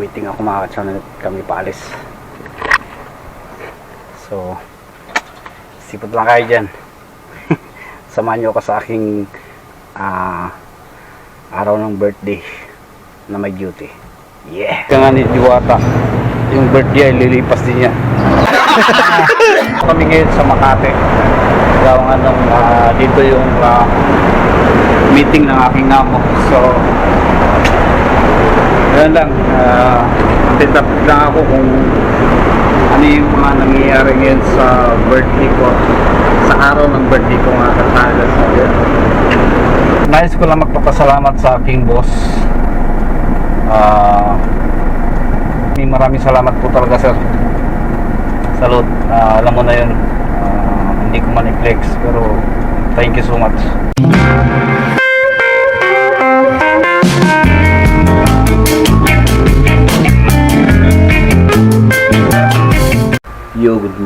waiting ako ka-channel at kami paalis. So sipot lang kayo dyan. Samahan nyo ako sa aking ah, araw ng birthday na may duty. Yeah! Kaya nga ni Diwata. Yung birthday ay lilipas din niya kami ngayon sa Makati. Gawa nga nung ah, dito yung ah, meeting ng aking amo. So Ganun lang, uh, titap lang ako kung ano yung mga nangyayari ngayon sa birthday ko, sa araw ng birthday ko nga katala. So, yun. Nais ko lang magpapasalamat sa aking boss. Ah, may maraming salamat po talaga sir. Salud, Ah, alam mo na yun. Ah, hindi ko man i-flex pero thank you so much.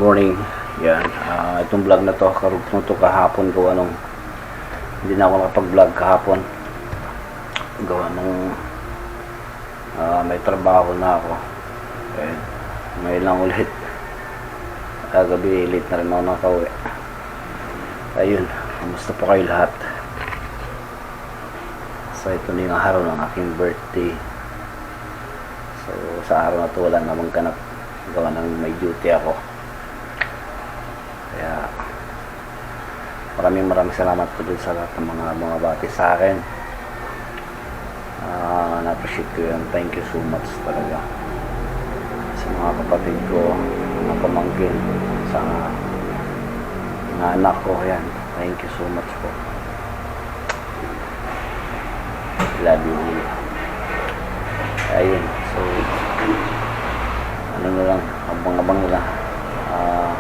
Morning. Yan, ah, itong vlog na to, karugtong to kahapon gawa nung hindi na ako nakapag-vlog kahapon. Gawa nung ah, may trabaho na ako. Eh, may lang ulit. Kagabi, late na rin ako nakauwi. Ayun, kamusta po kayo lahat? So, ito na yung araw ng aking birthday. So, sa araw na to, wala namang ganap. Gawa ng may duty ako. Kaya, maraming maraming salamat po dun sa lahat ng mga mga bati sa akin. Ah, na-appreciate ko yun. Thank you so much talaga. Sa mga kapatid ko, mga pamangkin, sa mga anak ko, yan. Thank you so much po. Love you. Ayun, so, ano na lang, abang-abang na lang. Ah,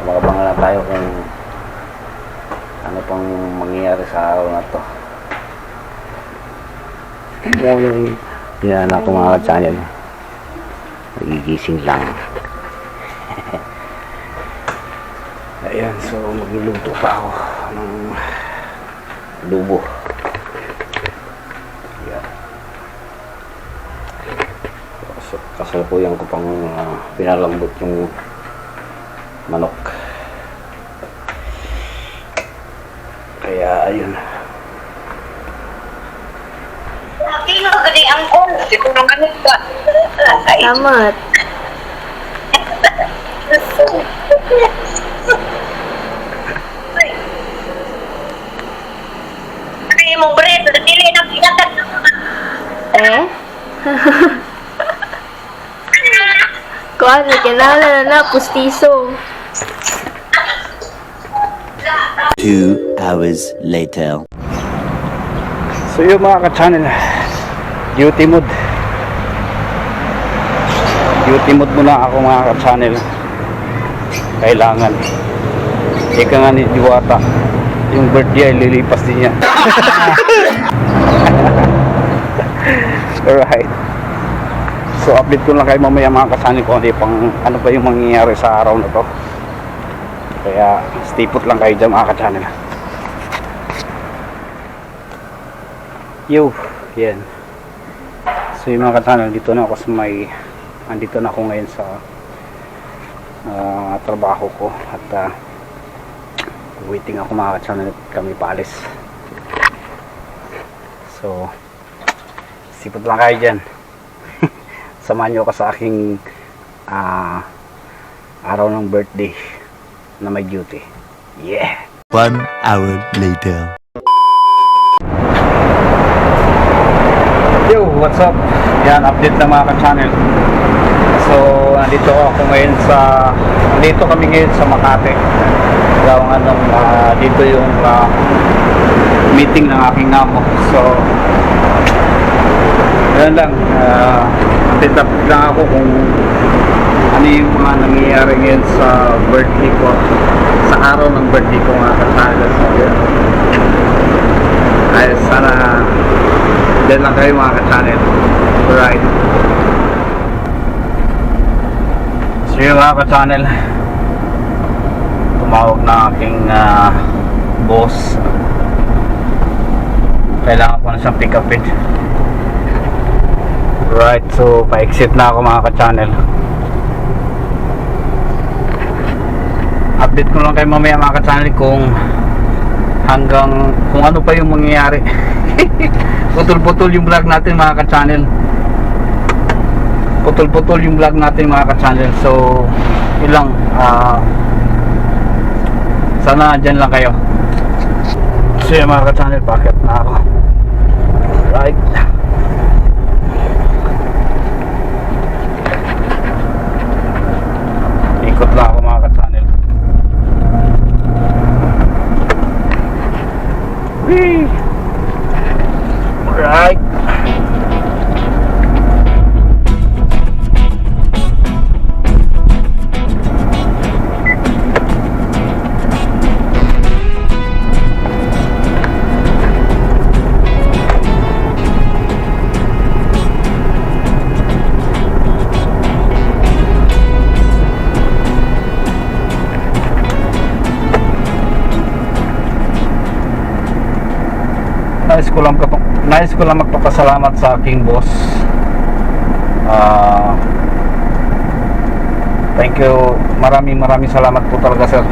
abang-abang na tayo kung ano pang mangyayari sa araw na to. Yan ako mga ka-channel. Nagigising lang. Ayan, so magluluto pa ako ng lubo. Yan. Kasalukuyan ko pang uh, pinalambot yung manok. Kaya, ayun. Sino gani ang kon? Siguro ganit ka. Salamat. Ay, mong bread, dili na pinatag. Eh? Kuan, kinala na na, pustiso. Two hours later. So yung mga ka-channel, duty mode. Duty mode muna ako mga ka-channel. Kailangan. Ika nga ni Diwata, yung birthday ay lilipas din niya. Alright. So update ko lang kayo mamaya mga ka-channel kung ano, pang, ano pa yung mangyayari sa araw na to. Kaya stay put lang kayo dyan mga ka-channel. Yo, yan. So yung mga ka-channel, dito na ako sa may, andito na ako ngayon sa ah, trabaho ko at ah, waiting ako mga ka-channel kami paalis. So, sipot lang kayo dyan. Samahan nyo ako sa aking ah, araw ng birthday na may duty. Yeah! One hour later. Yo, what's up? Yan, update ng mga ka-channel. So, nandito ako ngayon sa, nandito kami ngayon sa Makati. Gawa nga nung, ah, dito yung ah, meeting ng aking amo. So, yan lang, uh, titap lang ako kung ano yung mga nangyayari ngayon sa birthday ko, sa araw ng birthday ko. So, yun. Ay, sana Diyan lang kayo mga ka-channel. Alright. So yun mga ka-channel. Tumawag na aking ah, boss. Kailangan ko na siyang pick upin. Right, so pa-exit na ako mga ka-channel. Update ko lang kayo mamaya mga ka-channel kung hanggang kung ano pa yung mangyayari. Putol-putol yung vlog natin mga ka-channel. Putol-putol yung vlog natin mga ka-channel. So, ilang ah sana dyan lang kayo. So yun mga ka-channel, bakit na ako? Right. Nais ko lang nais ko lang magpapasalamat sa aking boss. Ah Thank you. Maraming maraming salamat po talaga sir.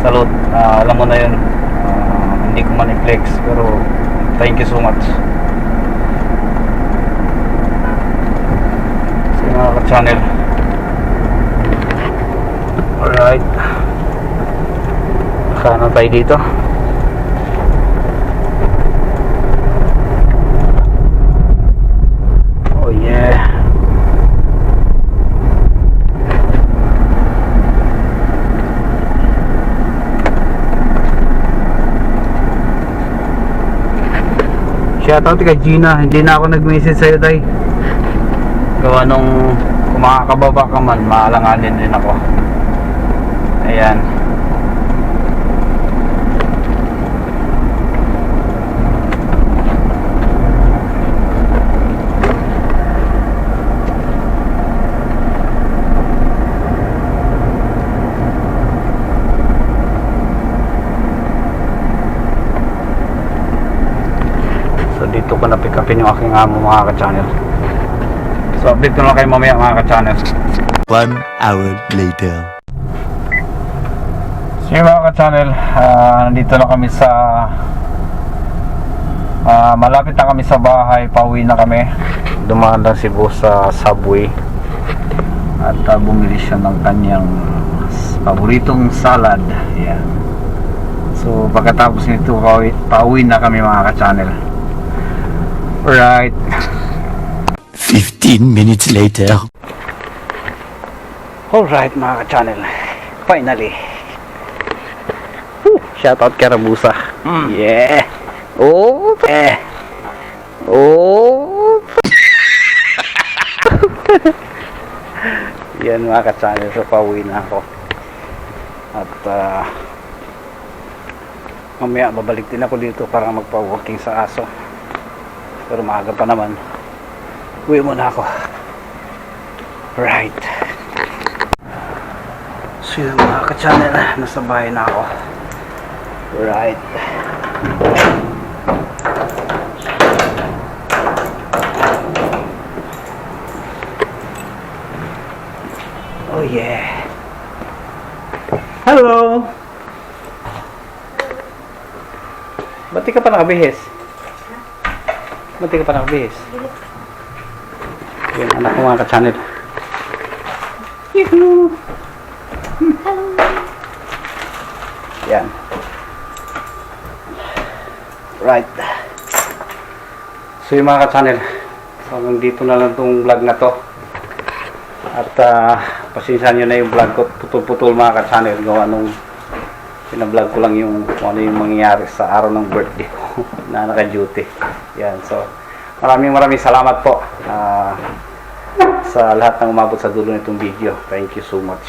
Salute. Ah, alam mo na 'yun. Ah, hindi ko man i-flex pero thank you so much. Sa mga ka-channel. Alright. Saan tayo dito? Oh yeah. Shoutout kay Gina, hindi na ako nag-message sa'yo, Day. Gawa nung kung makakababa ka man, maalanganin din ako. Ayan. So dito ko na pick upin yung aking amo mga ka-channel. So update ko lang kayo mamaya mga ka-channel. One hour later. So mga ka-channel, ah, nandito na kami sa ah, malapit na kami sa bahay, pauwi na kami. Dumaan lang si boss sa subway at ah, bumili siya ng kanyang paboritong salad. Yan. So pagkatapos nito, pauwi, pauwi na kami mga ka-channel. Alright. 15 minutes later. Alright mga ka-channel. Finally. Woo! Shoutout kay Rabusa. Yeah. Oh. Eh. Oh. Yan mga ka-channel. So pauwi na ako. At ah, mamaya babalik din ako dito para magpa-walking sa aso. Pero maaga pa naman. Uwi muna ako. Right. So yun mga ka-channel, nasa bahay na ako. Right. Oh yeah. Hello! Ba't di ka pa nakabihis? Di ka pa nakabihis? Yan, anak ko mga ka-channel. Yoo-hoo! Yan. Right. So yung mga ka-channel, so hanggang dito na lang tong vlog na to. At uh, pasensya nyo na yung vlog ko, putol-putol mga ka-channel, gawa nung pinablog ko lang yung kung ano yung mangyayari sa araw ng birthday ko na naka-duty. Yan, so maraming maraming salamat po ah, sa lahat ng umabot sa dulo nitong video. Thank you so much.